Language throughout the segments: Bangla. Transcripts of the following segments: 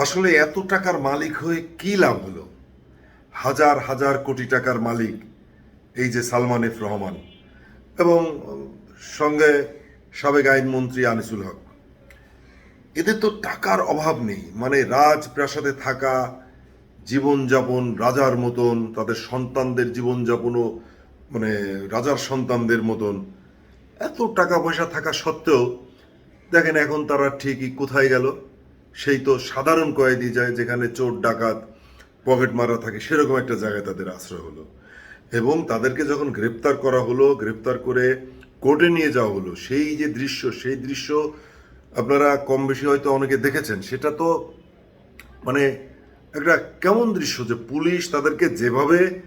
আসলে এত টাকার মালিক হয়ে কি লাভ হলো? হাজার হাজার কোটি টাকার মালিক এই যে সালমান এফ রহমান এবং সঙ্গে সাবেক আইনমন্ত্রী আনিসুল হক। এদের তো টাকার অভাব নেই। মানে রাজপ্রাসাদে থাকা, জীবনযাপন রাজার মতন, তাদের সন্তানদের জীবনযাপনও মানে রাজার সন্তানদের মতন, এত টাকা পয়সা থাকা সত্ত্বেও দেখেন এখন তারা ঠিকই কোথায় গেল। সেই তো সাধারণ কয়েদি যায় যেখানে চোর, ডাকাত, পকেট মারা থাকে, সেরকম একটা জায়গায় তাদের আশ্রয় হলো। এবং তাদেরকে যখন গ্রেপ্তার করা হলো, গ্রেপ্তার করে কোর্টে নিয়ে যাওয়া হলো, সেই যে দৃশ্য, সেই দৃশ্য আপনারা কম বেশি হয়তো অনেকে দেখেছেন, সেটা তো মানে একটা কেমন দৃশ্য যে পুলিশ তাদেরকে যেভাবে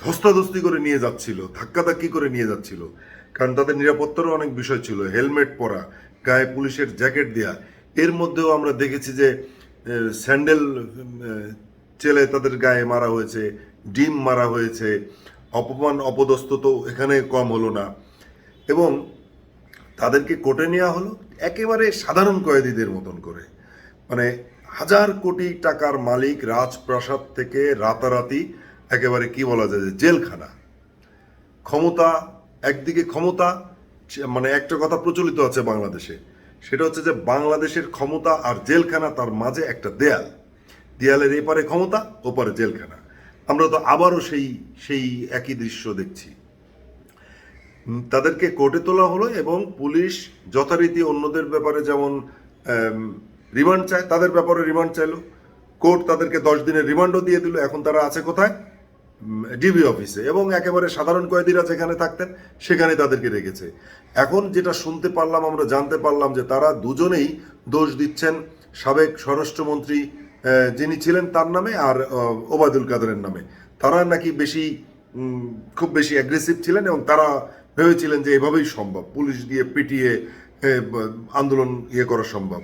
ধস্তাধস্তি করে নিয়ে যাচ্ছিল, ধাক্কাধাক্কি করে নিয়ে যাচ্ছিল। কারণ তাদের নিরাপত্তারও অনেক বিষয় ছিল, হেলমেট পরা, গায়ে পুলিশের জ্যাকেট দেয়া এর মধ্যেও আমরা দেখেছি যে স্যান্ডেল চেলে তাদের গায়ে মারা হয়েছে, ডিম মারা হয়েছে, অপমান, অপদস্থ তো এখানে কম হলো না। এবং তাদেরকে কোর্টে নেওয়া হলো একেবারে সাধারণ কয়েদিদের মতন করে। মানে হাজার কোটি টাকার মালিক রাজপ্রাসাদ থেকে রাতারাতি, একেবারে কি বলা যায় যে জেলখানা। ক্ষমতা, একদিকে ক্ষমতা মানে একটা কথা প্রচলিত আছে বাংলাদেশে সেটা হচ্ছে যে বাংলাদেশের ক্ষমতা আর জেলখানা তার মাঝে একটা দেয়াল। দেয়ালের এপারে ক্ষমতা, ওপারে জেলখানা। আমরা তো আবারও সেই সেই একই দৃশ্য দেখছি। তাদেরকে কোর্টে তোলা হলো এবং পুলিশ যথারীতি অন্যদের ব্যাপারে যেমন রিমান্ড চায়, তাদের ব্যাপারে রিমান্ড চাইলো। কোর্ট তাদেরকে দশ দিনের রিমান্ডও দিয়ে দিল। এখন তারা আছে কোথায়? ডিবি অফিসে এবং একেবারে সাধারণ কয়েদিরা যেখানে থাকতেন সেখানে তাদেরকে রেখেছে। এখন যেটা শুনতে পারলাম, আমরা জানতে পারলাম যে তারা দুজনেই দোষ দিচ্ছেন সাবেক স্বরাষ্ট্রমন্ত্রী যিনি ছিলেন তার নামে আর ওবায়দুল কাদেরের নামে। তারা নাকি বেশি খুব বেশি অ্যাগ্রেসিভ ছিলেন এবং তারা ভেবেছিলেন যে এভাবেই সম্ভব। পুলিশ দিয়ে পিটিয়ে আন্দোলন ইয়ে করা সম্ভব।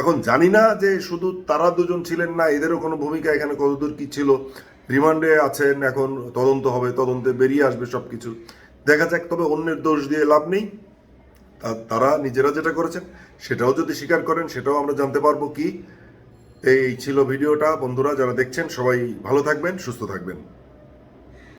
এখন জানি না যে শুধু তারা দুজন ছিলেন না, এদেরও কোনো ভূমিকা এখানে কতদূর কি ছিল। রিমান্ডে আছেন, এখন তদন্ত হবে, তদন্তে বেরিয়ে আসবে সব কিছু দেখা যাক, তবে অন্যের দোষ দিয়ে লাভ নেই। তারা নিজেরা যেটা করেছেন, সেটাও যদি স্বীকার করেন, সেটাও আমরা জানতে পারব কি। এই ছিল ভিডিওটা, বন্ধুরা, যারা দেখছেন, সবাই ভালো থাকবেন, সুস্থ থাকবেন।